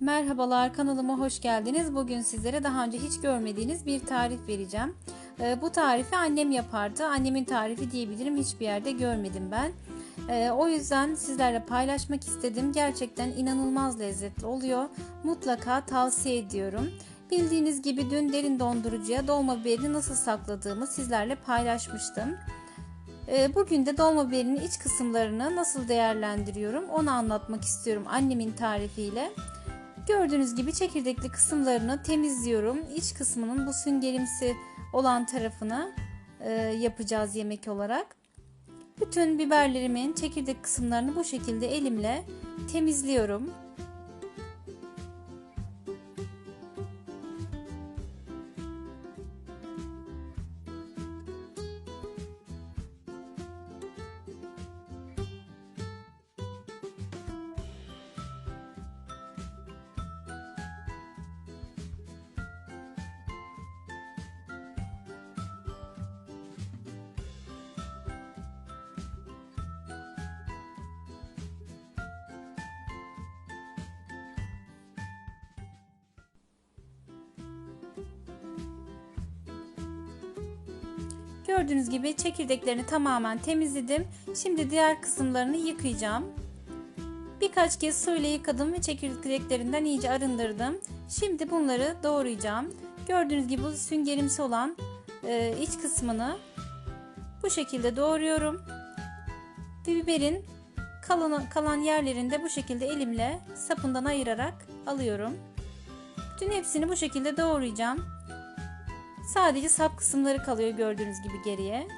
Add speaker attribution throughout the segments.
Speaker 1: Merhabalar kanalıma hoş geldiniz. Bugün sizlere daha önce hiç görmediğiniz bir tarif vereceğim. Ee, bu tarifi annem yapardı. Annemin tarifi diyebilirim. Hiçbir yerde görmedim ben. Ee, o yüzden sizlerle paylaşmak istedim. Gerçekten inanılmaz lezzetli oluyor. Mutlaka tavsiye ediyorum. Bildiğiniz gibi dün derin dondurucuya dolma biberini nasıl sakladığımı sizlerle paylaşmıştım. Ee, bugün de dolma biberinin iç kısımlarını nasıl değerlendiriyorum onu anlatmak istiyorum annemin tarifiyle. Gördüğünüz gibi çekirdekli kısımlarını temizliyorum. İç kısmının bu süngerimsi olan tarafını e, yapacağız yemek olarak. Bütün biberlerimin çekirdek kısımlarını bu şekilde elimle temizliyorum. Gördüğünüz gibi çekirdeklerini tamamen temizledim. Şimdi diğer kısımlarını yıkayacağım. Birkaç kez suyla yıkadım ve çekirdeklerinden iyice arındırdım. Şimdi bunları doğrayacağım. Gördüğünüz gibi bu süngerimsi olan e, iç kısmını bu şekilde doğruyorum. Ve biberin kalan, kalan yerlerinde bu şekilde elimle sapından ayırarak alıyorum. Bütün hepsini bu şekilde doğrayacağım. Sadece sap kısımları kalıyor gördüğünüz gibi geriye.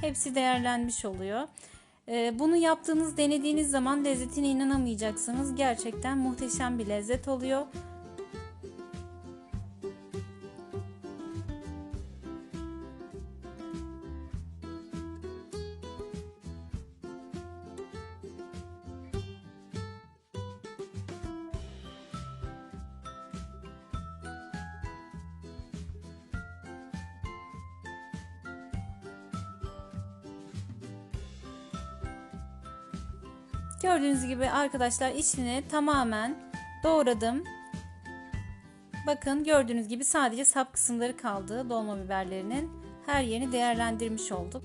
Speaker 1: Hepsi değerlenmiş oluyor. Ee, bunu yaptığınız, denediğiniz zaman lezzetine inanamayacaksınız. Gerçekten muhteşem bir lezzet oluyor. Gördüğünüz gibi arkadaşlar içini tamamen doğradım. Bakın gördüğünüz gibi sadece sap kısımları kaldı dolma biberlerinin. Her yerini değerlendirmiş olduk.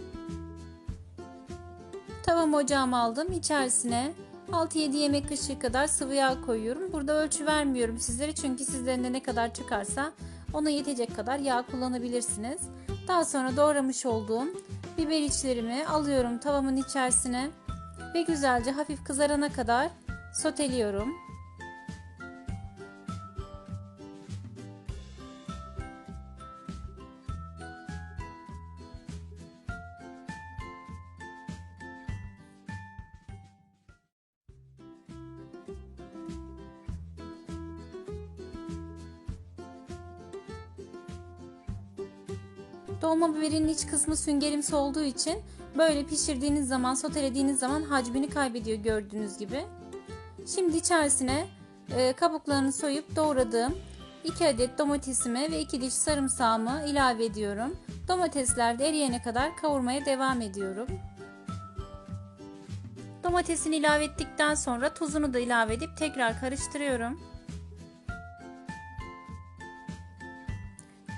Speaker 1: Tavam ocağıma aldım. İçerisine 6-7 yemek kaşığı kadar sıvı yağ koyuyorum. Burada ölçü vermiyorum sizlere çünkü sizlerin ne kadar çıkarsa ona yetecek kadar yağ kullanabilirsiniz. Daha sonra doğramış olduğum biber içlerimi alıyorum tavamın içerisine ve güzelce hafif kızarana kadar soteliyorum. Dolma biberin iç kısmı süngerimsi olduğu için böyle pişirdiğiniz zaman, sotelediğiniz zaman hacmini kaybediyor gördüğünüz gibi. Şimdi içerisine e, kabuklarını soyup doğradığım 2 adet domatesimi ve 2 diş sarımsağımı ilave ediyorum. Domatesler de eriyene kadar kavurmaya devam ediyorum. Domatesini ilave ettikten sonra tuzunu da ilave edip tekrar karıştırıyorum.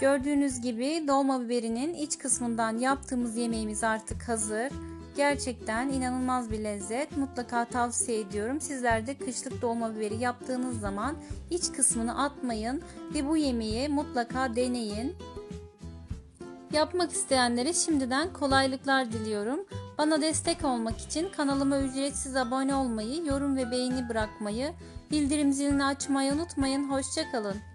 Speaker 1: Gördüğünüz gibi dolma biberinin iç kısmından yaptığımız yemeğimiz artık hazır. Gerçekten inanılmaz bir lezzet. Mutlaka tavsiye ediyorum. Sizler de kışlık dolma biberi yaptığınız zaman iç kısmını atmayın ve bu yemeği mutlaka deneyin. Yapmak isteyenlere şimdiden kolaylıklar diliyorum. Bana destek olmak için kanalıma ücretsiz abone olmayı, yorum ve beğeni bırakmayı, bildirim zilini açmayı unutmayın. Hoşçakalın.